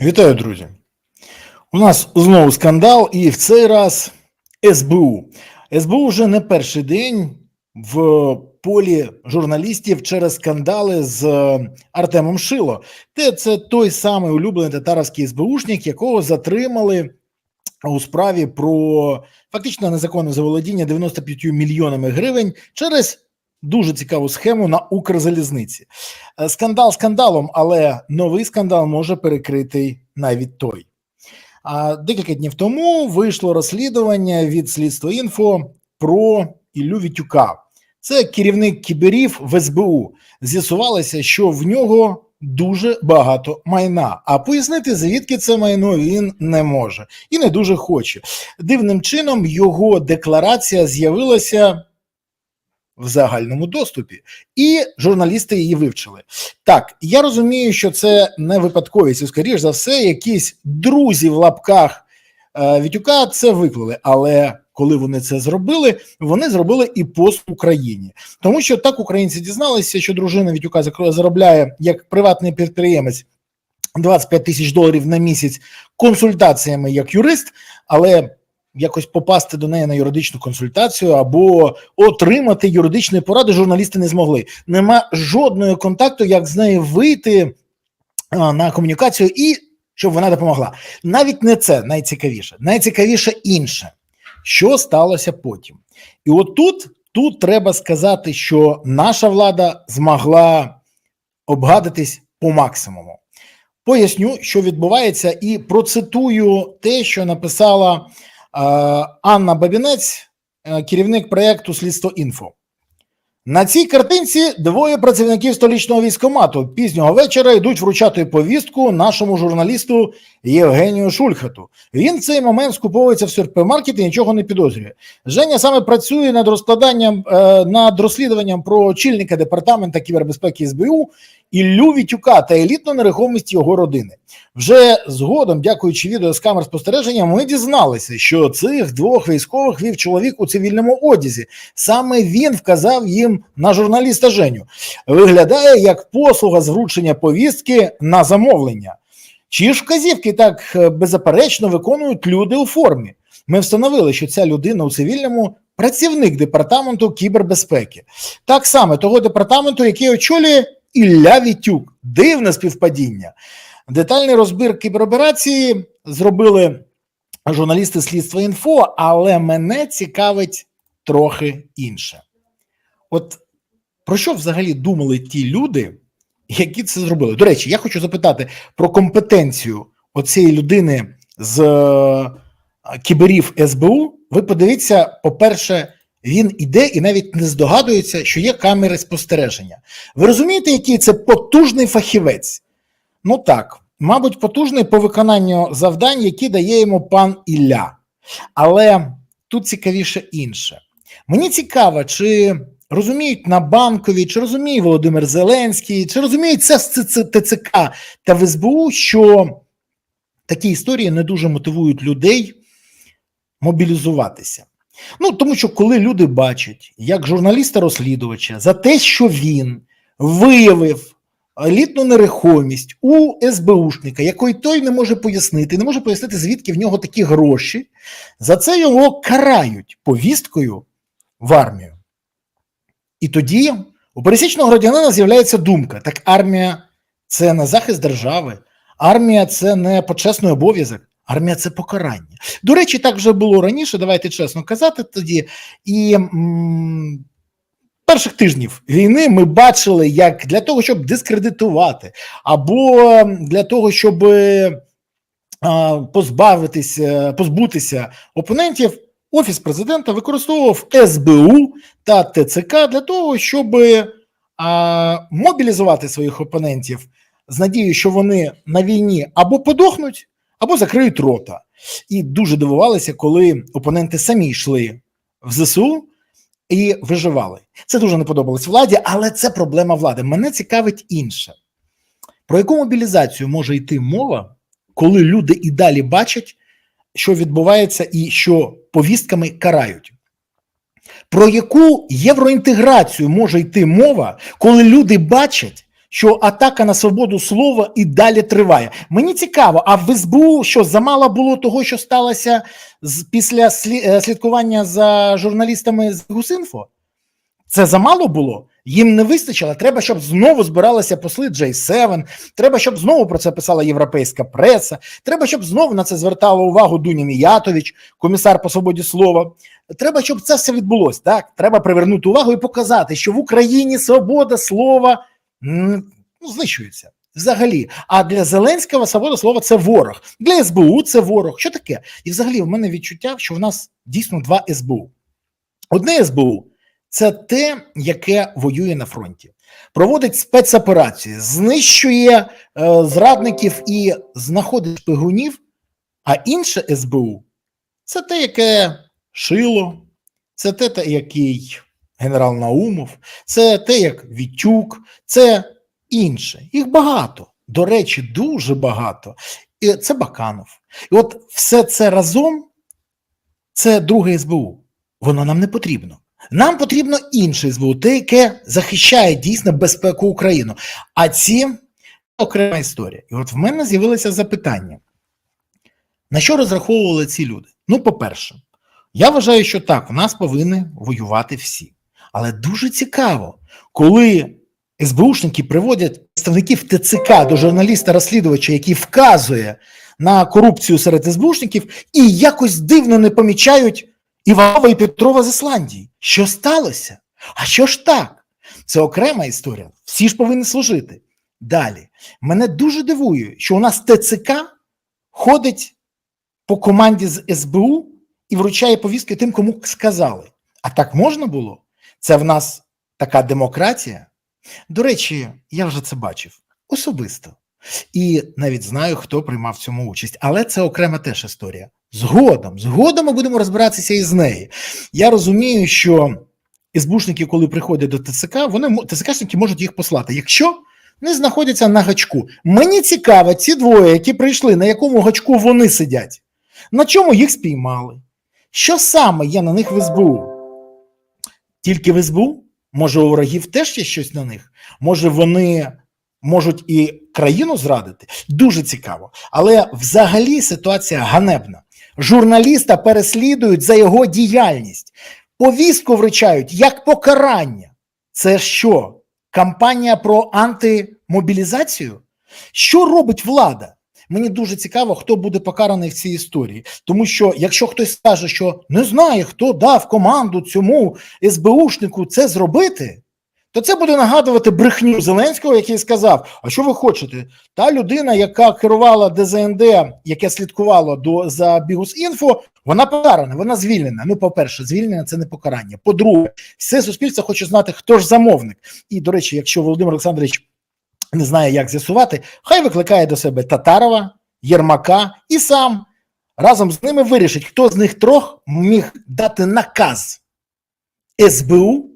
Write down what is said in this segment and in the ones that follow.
Вітаю, друзі. У нас знову скандал, і в цей раз СБУ. СБУ вже не перший день в полі журналістів через скандали з Артемом Шило. Те це той самий улюблений татарський СБУшник, якого затримали у справі про фактично незаконне заволодіння 95 мільйонами гривень через дуже цікаву схему на Укрзалізниці. Е, Скандал скандалом, але новий скандал може перекрити навіть той. А декілька днів тому вийшло розслідування від слідства інфо про Іллю Вітюка. Це керівник кіберів в СБУ. З'ясувалося, що в нього дуже багато майна. А пояснити, звідки це майно він не може і не дуже хоче. Дивним чином його декларація з'явилася в загальному доступі, і журналісти її вивчили. Так, я розумію, що це не випадковість, скоріш за все, якісь друзі в лапках е, Вітюка це виклали. Але коли вони це зробили, вони зробили і пост Україні, тому що так українці дізналися, що дружина Вітюка заробляє як приватний підприємець 25 тисяч доларів на місяць консультаціями як юрист, але якось попасти до неї на юридичну консультацію або отримати юридичні поради журналісти не змогли. Нема жодного контакту, як з нею вийти на комунікацію і щоб вона допомогла. Навіть не це найцікавіше. Найцікавіше інше, що сталося потім. І от тут, треба сказати, що наша влада змогла обгадитись по максимуму. Поясню, що відбувається, і процитую те, що написала Анна Бабінець, е, керівник проєкту Слідство інфо. На цій картинці двоє працівників столічного військомату пізнього вечора йдуть вручати повістку нашому журналісту Євгенію Шульхату. Він в цей момент скуповується в супермаркеті і нічого не підозрює. Женя саме працює над розкладанням е, над розслідуванням про очільника департамента кібербезпеки СБУ Іллю Вітюка та елітну нерухомість його родини. Вже згодом, дякуючи відео з камер спостереження, ми дізналися, що цих двох військових вів чоловік у цивільному одязі. Саме він вказав їм на журналіста Женю. Виглядає як послуга з вручення повістки на замовлення. Чи ж вказівки так е, беззаперечно виконують люди у формі? Ми встановили, що ця людина у цивільному працівник департаменту кібербезпеки, так само того департаменту, який очолює Ілля Вітюк. Дивне співпадіння. Детальний розбір кібероперації зробили журналісти слідства інфо, але мене цікавить трохи інше. От про що взагалі думали ті люди, які це зробили? До речі, я хочу запитати про компетенцію оцієї людини з е, кіберів СБУ. Ви подивіться, по-перше, він іде і навіть не здогадується, що є камери спостереження. Ви розумієте, який це потужний фахівець? Ну так, мабуть, потужний по виконанню завдань, які дає йому пан Ілля. Але тут цікавіше інше. Мені цікаво, чи розуміють на банковій, чи розуміє Володимир Зеленський, чи розуміють це ТЦК та в СБУ, що такі історії не дуже мотивують людей мобілізуватися. Ну, тому що коли люди бачать, як журналіста-розслідувача за те, що він виявив елітну нерухомість у СБУшника, якої той не може пояснити, не може пояснити, звідки в нього такі гроші, за це його карають повісткою в армію. І тоді у пересічного громадянина з'являється думка: так армія це не захист держави, армія це не почесний обов'язок. Армія це покарання. До речі, так вже було раніше, давайте чесно казати тоді. І м, перших тижнів війни ми бачили, як для того, щоб дискредитувати, або для того, щоб е, позбавитися, позбутися опонентів, офіс президента використовував СБУ та ТЦК для того, щоб а, мобілізувати своїх опонентів з надією, що вони на війні або подохнуть, або закриють рота. І дуже дивувалися, коли опоненти самі йшли в ЗСУ і виживали. Це дуже не подобалось владі, але це проблема влади. Мене цікавить інше. Про яку мобілізацію може йти мова, коли люди і далі бачать, що відбувається, і що повістками карають? Про яку євроінтеграцію може йти мова, коли люди бачать, що атака на свободу слова і далі триває. Мені цікаво, а в СБУ що замало було того, що сталося з після е, слідкування за журналістами з Гусинфо? Це замало було? Їм не вистачило. Треба, щоб знову збиралися посли J7, Треба, щоб знову про це писала європейська преса. Треба, щоб знову на це звертала увагу Дуня Міятович, комісар по свободі слова. Треба, щоб це все відбулося. Так, треба привернути увагу і показати, що в Україні свобода слова ну, знищується взагалі. А для Зеленського свобода слова це ворог. Для СБУ це ворог. Що таке? І взагалі в мене відчуття, що в нас дійсно два СБУ. Одне СБУ це те, яке воює на фронті, проводить спецоперації, знищує е, зрадників і знаходить шпигунів. А інше СБУ це те, яке шило, це те, який генерал Наумов, це те, як Вітюк, це інше. Їх багато. До речі, дуже багато. І це Баканов. І от все це разом це друге СБУ. Воно нам не потрібно. Нам потрібно інше СБУ, те, яке захищає дійсно безпеку України. А ці окрема історія. І от в мене з'явилося запитання: на що розраховували ці люди? Ну, по-перше, я вважаю, що так, в нас повинні воювати всі. Але дуже цікаво, коли СБУшники приводять представників ТЦК до журналіста-розслідувача, який вказує на корупцію серед СБУшників, і якось дивно не помічають Іванова і Петрова з Ісландії. Що сталося? А що ж так? Це окрема історія. Всі ж повинні служити. Далі. Мене дуже дивує, що у нас ТЦК ходить по команді з СБУ і вручає повістки тим, кому сказали. А так можна було? Це в нас така демократія. До речі, я вже це бачив особисто. І навіть знаю, хто приймав цьому участь. Але це окрема теж історія. Згодом, згодом ми будемо розбиратися із нею. Я розумію, що СБУшники, коли приходять до ТЦК, вони ТЦКшники можуть їх послати. Якщо не знаходяться на гачку. Мені цікаво, ці двоє, які прийшли, на якому гачку вони сидять, на чому їх спіймали? Що саме є на них в СБУ? Тільки в СБУ? Може, у ворогів теж є щось на них? Може, вони можуть і країну зрадити? Дуже цікаво. Але взагалі ситуація ганебна. Журналіста переслідують за його діяльність, повістку вручають як покарання. Це що? Кампанія про антимобілізацію? Що робить влада? Мені дуже цікаво, хто буде покараний в цій історії. Тому що якщо хтось скаже, що не знає, хто дав команду цьому СБУшнику це зробити, то це буде нагадувати брехню Зеленського, який сказав: А що ви хочете? Та людина, яка керувала ДЗНД, яке слідкувало до за Бігус.Інфо, вона покарана, вона звільнена. Ну, по-перше, звільнення це не покарання. По-друге, все суспільство хоче знати, хто ж замовник. І, до речі, якщо Володимир Олександрович не знає, як з'ясувати, хай викликає до себе Татарова, Єрмака і сам разом з ними вирішить, хто з них трьох міг дати наказ СБУ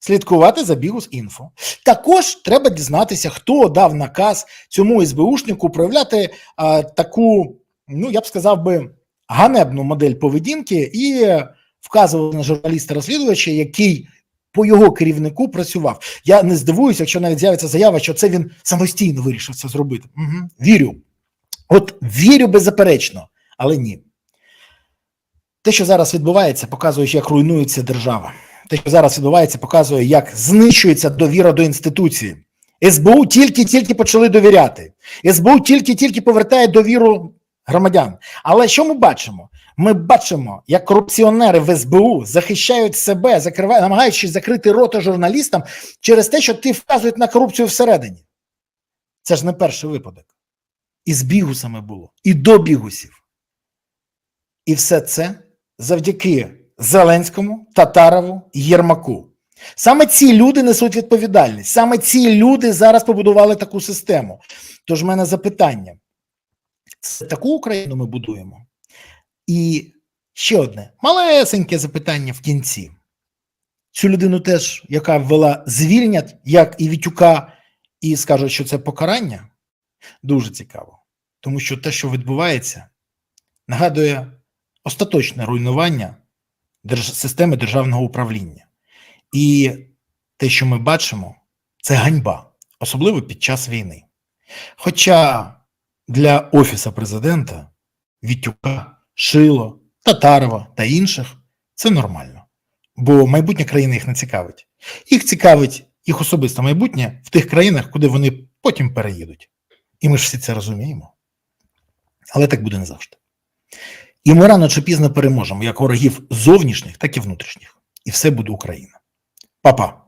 слідкувати за бігус інфо. Також треба дізнатися, хто дав наказ цьому СБУшнику проявляти а, таку, ну я б сказав би, ганебну модель поведінки і вказувати на журналіста-розслідувача, який по його керівнику працював. Я не здивуюся, якщо навіть з'явиться заява, що це він самостійно вирішив це зробити. Угу. Вірю. От вірю беззаперечно, але ні. Те, що зараз відбувається, показує, як руйнується держава. Те, що зараз відбувається, показує, як знищується довіра до інституції. СБУ тільки-тільки почали довіряти. СБУ тільки-тільки повертає довіру громадян. Але що ми бачимо? Ми бачимо, як корупціонери в СБУ захищають себе, закривають, намагаючись закрити рота журналістам через те, що ті вказують на корупцію всередині. Це ж не перший випадок. І з бігусами було, і до бігусів. І все це завдяки Зеленському, Татарову і Єрмаку. Саме ці люди несуть відповідальність. Саме ці люди зараз побудували таку систему. Тож в мене запитання: таку Україну ми будуємо? І ще одне малесеньке запитання в кінці. Цю людину теж, яка ввела, звільнять, як і Вітюка, і скажуть, що це покарання. Дуже цікаво. Тому що те, що відбувається, нагадує остаточне руйнування системи державного управління. І те, що ми бачимо, це ганьба. особливо під час війни. Хоча для Офіса президента Вітюка, Шило, Татарова та інших це нормально, бо майбутнє країни їх не цікавить. Їх цікавить їх особисте майбутнє в тих країнах, куди вони потім переїдуть. І ми ж всі це розуміємо. Але так буде не завжди. І ми рано чи пізно переможемо як ворогів зовнішніх, так і внутрішніх. І все буде Україна. Па-па.